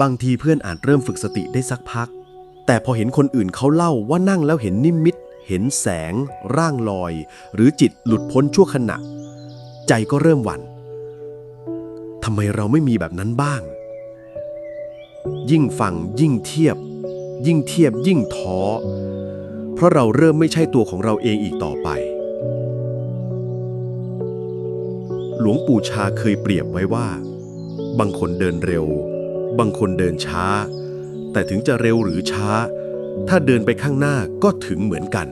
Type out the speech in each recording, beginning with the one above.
บางทีเพื่อนอาจเริ่มฝึกสติได้สักพัก แต่พอเห็นคนอื่นเขาเล่าว่านั่งแล้วเห็นนิมิต เห็นแสง ร่างลอย หรือจิตหลุดพ้นชั่วขณะ ใจก็เริ่มหวั่นทำไมเราไม่มีแบบนั้นบ้าง ยิ่งฟังยิ่งเทียบ ยิ่งเทียบยิ่งท้อ เพราะเราเริ่มไม่ใช่ตัวของเราเองอีกต่อไป หลวงปู่ชาเคยเปรียบไว้ว่า บางคนเดินเร็ว บางคนเดินช้า แต่ถึงจะเร็วหรือช้า ถ้าเดินไปข้างหน้าก็ถึงเหมือนกัน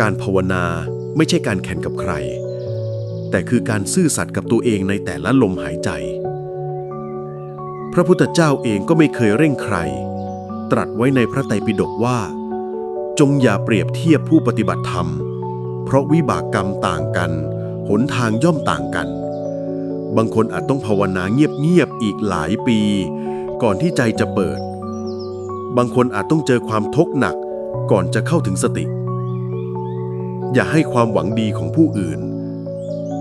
การภาวนาไม่ใช่การแข่งกับใคร แต่คือการซื่อสัตย์กับตัวเองในแต่ละลมหายใจ พระพุทธเจ้าเองก็ไม่เคยเร่งใคร ตรัสไว้ในพระไตรปิฎกว่า จงอย่าเปรียบเทียบผู้ปฏิบัติธรรม เพราะวิบากกรรมต่างกัน หนทางย่อมต่างกัน บางคนอาจต้องภาวนาเงียบๆอีกหลายปี ก่อนที่ใจจะเปิด บางคนอาจต้องเจอความทุกข์หนักก่อนจะเข้าถึงสติ อย่าให้ความหวังดีของผู้อื่น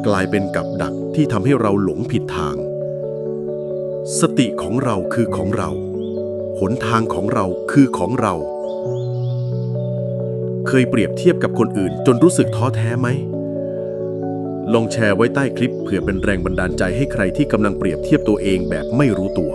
กลายเป็นกับดักที่ทำให้เราหลงผิดทาง สติของเราคือของเรา หนทางของเราคือของเรา เคยเปรียบเทียบกับคนอื่นจนรู้สึกท้อแท้ไหม ลองแชร์ไว้ใต้คลิปเผื่อเป็นแรงบันดาลใจให้ใครที่กำลังเปรียบเทียบตัวเองแบบไม่รู้ตัว